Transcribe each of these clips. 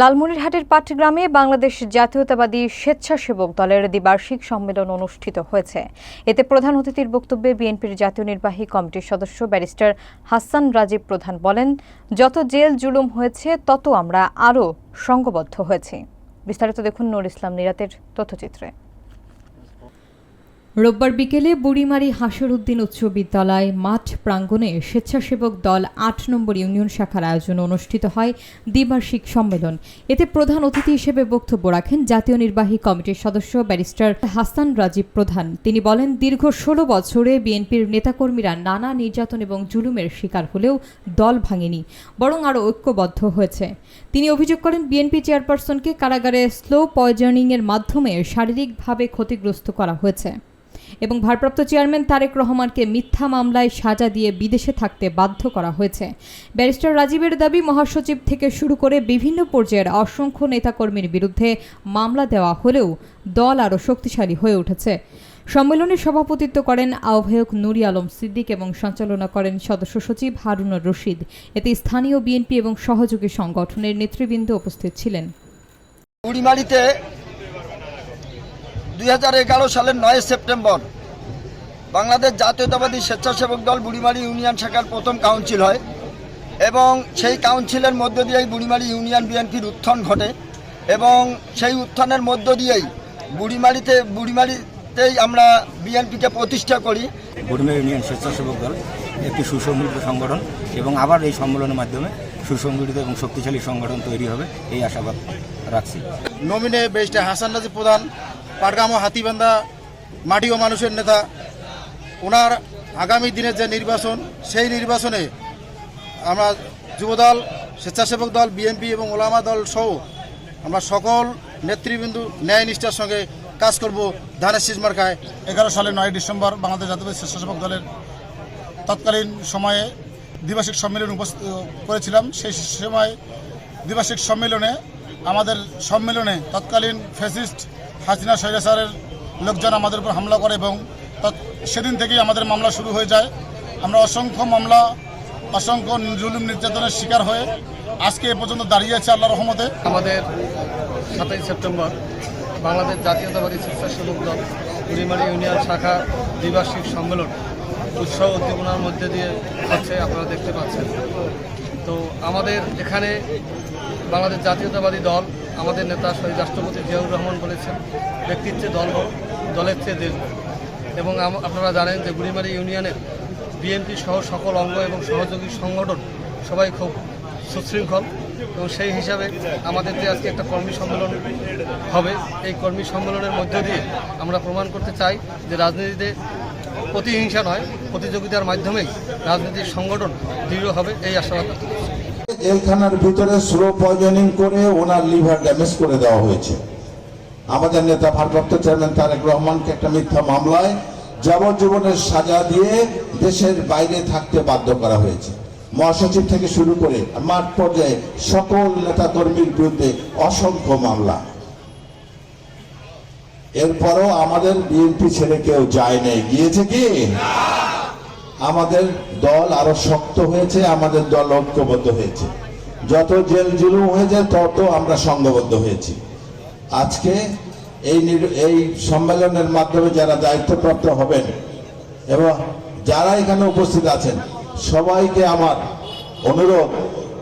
লালমনিরহাটের পাটগ্রামে বাংলাদেশ জাতীয়তাবাদী স্বেচ্ছাসেবক দলের দ্বিবার্ষিক সম্মেলন অনুষ্ঠিত হয়েছে। এতে প্রধান অতিথির বক্তব্যে বিএনপির জাতীয় নির্বাহী কমিটির সদস্য ব্যারিস্টার হাসান রাজীব প্রধান বলেন, যত জেল জুলুম হয়েছে, তত আমরা আরও সংঘবদ্ধ হয়েছি। বিস্তারিত দেখুন নুর ইসলাম নিরাতের তথ্যচিত্রে। রোববার বিকেলে বুড়িমারি হাসরুদ্দিন উচ্চ বিদ্যালয় মাঠ প্রাঙ্গণে স্বেচ্ছাসেবক দল আট নম্বর ইউনিয়ন শাখার আয়োজনে অনুষ্ঠিত হয় দ্বিবার্ষিক সম্মেলন। এতে প্রধান অতিথি হিসেবে বক্তব্য রাখেন জাতীয় নির্বাহী কমিটির সদস্য ব্যারিস্টার হাসান রাজীব প্রধান। তিনি বলেন, দীর্ঘ ষোলো বছরে বিএনপির নেতাকর্মীরা নানা নির্যাতন এবং জুলুমের শিকার হলেও দল ভাঙেনি, বরং আরও ঐক্যবদ্ধ হয়েছে। তিনি অভিযোগ করেন, বিএনপি চেয়ারপারসনকে কারাগারে স্লো পয়জনিংয়ের মাধ্যমে শারীরিকভাবে ক্ষতিগ্রস্ত করা হয়েছে। এবং ভারপ্রাপ্ত চেয়ারম্যান তারেক রহমানকে মিথ্যা মামলায় সাজা দিয়ে বিদেশে থাকতে বাধ্য করা হয়েছে। ব্যারিস্টার রাজীবের দাবি, মহাসচিব থেকে শুরু করে বিভিন্ন পর্যায়ের অসংখ্য নেতাকর্মীর বিরুদ্ধে মামলা দেওয়া হলেও দল আরও শক্তিশালী হয়ে উঠেছে। সম্মেলনে সভাপতিত্ব করেন আহ্বায়ক নুরি আলম সিদ্দিক এবং সঞ্চালনা করেন সদস্য সচিব হারুনুর রশিদ। এতে স্থানীয় বিএনপি এবং সহযোগী সংগঠনের নেতৃবৃন্দ উপস্থিত ছিলেন। দুই হাজার এগারো সালের নয় সেপ্টেম্বর বাংলাদেশ জাতীয়তাবাদী স্বেচ্ছাসেবক দল বুড়িমারি ইউনিয়ন শাখার প্রথম কাউন্সিল হয় এবং সেই কাউন্সিলের মধ্য দিয়েই বুড়িমারি ইউনিয়ন বিএনপির উত্থান ঘটে এবং সেই উত্থানের মধ্য দিয়েই বুড়িমারিতে বুড়িমারিতেই আমরা বিএনপিকে প্রতিষ্ঠা করি। বরুণা ইউনিয়ন স্বেচ্ছাসেবক দল একটি সুসংগঠিত সংগঠন এবং আবার এই সম্মেলনের মাধ্যমে সুসংগঠিত এবং শক্তিশালী সংগঠন তৈরি হবে এই আশাবাদ রাখছি। নমিনে বেস্টে হাসান রাজি প্রধান। পাটগ্রাম ও হাতিবান্ধা মাটি ও মানুষের নেতা। ওনার আগামী দিনের যে নির্বাচন, সেই নির্বাচনে আমরা যুবদল, স্বেচ্ছাসেবক দল, বিএনপি এবং ওলামা দল সহ আমরা সকল নেতৃবৃন্দ, ন্যায় নিষ্ঠার সঙ্গে কাজ করব ধানের শীষ মার্কায়। এগারো সালের নয় ডিসেম্বর বাংলাদেশ জাতীয় স্বেচ্ছাসেবক দলের তৎকালীন সময়ে দ্বিবার্ষিক সম্মেলন উপস্থিত করেছিলাম। সেই সময় দ্বিবার্ষিক সম্মেলনে আমাদের সম্মেলনে তৎকালীন ফেসিস্ট হাসিনা সৈরাসারের লোকজন আমাদের উপর হামলা করে এবং সেদিন থেকেই আমাদের মামলা শুরু হয়ে যায়। আমরা অসংখ্য মামলা, অসংখ্য জুলুম নির্যাতনের শিকার হয়ে আজকে এ পর্যন্ত দাঁড়িয়ে আছে আল্লাহ রহমতে। আমাদের সাতাই সেপ্টেম্বর বাংলাদেশ জাতীয়তাবাদী স্বেচ্ছাসেবক দল বুড়িমারি ইউনিয়ন শাখা দ্বিবার্ষিক সম্মেলন উৎসব উদ্দীপনার মধ্যে দিয়ে হচ্ছে আপনারা দেখতে পাচ্ছেন। তো আমাদের এখানে বাংলাদেশ জাতীয়তাবাদী দল আমাদের নেতা শহীদ রাষ্ট্রপতি জিয়াউর রহমান বলেছেন ব্যক্তির চেয়ে দল দলের চেয়ে দেশ। এবং আপনারা জানেন যে বুড়িমারি ইউনিয়নের বিএনপি সহ সকল অঙ্গ এবং সহযোগী সংগঠন সবাই খুব সুশৃঙ্খল এবং সেই হিসাবে আমাদের যে আজকে একটা কর্মী সম্মেলন হবে, এই কর্মী সম্মেলনের মধ্য দিয়ে আমরা প্রমাণ করতে চাই যে রাজনীতিতে প্রতিহিংসা নয়, প্রতিযোগিতার মাধ্যমেই রাজনীতির সংগঠন দৃঢ় হবে, এই আশাবাদ জেলখানার ভিতরে স্লো পয়জনিং করে ওনার লিভার ড্যামেজ করে দেওয়া হয়েছে। আমাদের নেতা ভারপ্রাপ্ত চেয়ারম্যান তারেক রহমানকে একটা মিথ্যা মামলায় যাবজ্জীবনের সাজা দিয়ে দেশের বাইরে থাকতে বাধ্য করা হয়েছে। মহাসচিব থেকে শুরু করে মাঠ পর্যায়ে সকল নেতাকর্মীর বিরুদ্ধে অসংখ্য মামলা। এরপরও আমাদের বিএনপি ছেড়ে কেউ যায় নাই। গিয়েছে কি? আমাদের দল আরও শক্ত হয়েছে, আমাদের দল ঐক্যবদ্ধ হয়েছে। যত জেল জুলুম হয়েছে, তত আমরা সংঘবদ্ধ হয়েছি। আজকে এই এই সম্মেলনের মাধ্যমে যারা দায়িত্বপ্রাপ্ত হবেন এবং যারা এখানে উপস্থিত আছেন, সবাইকে আমার অনুরোধ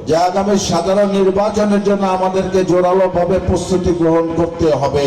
যে আগামী সাধারণ নির্বাচনের জন্য আমাদেরকে জোরালোভাবে প্রস্তুতি গ্রহণ করতে হবে।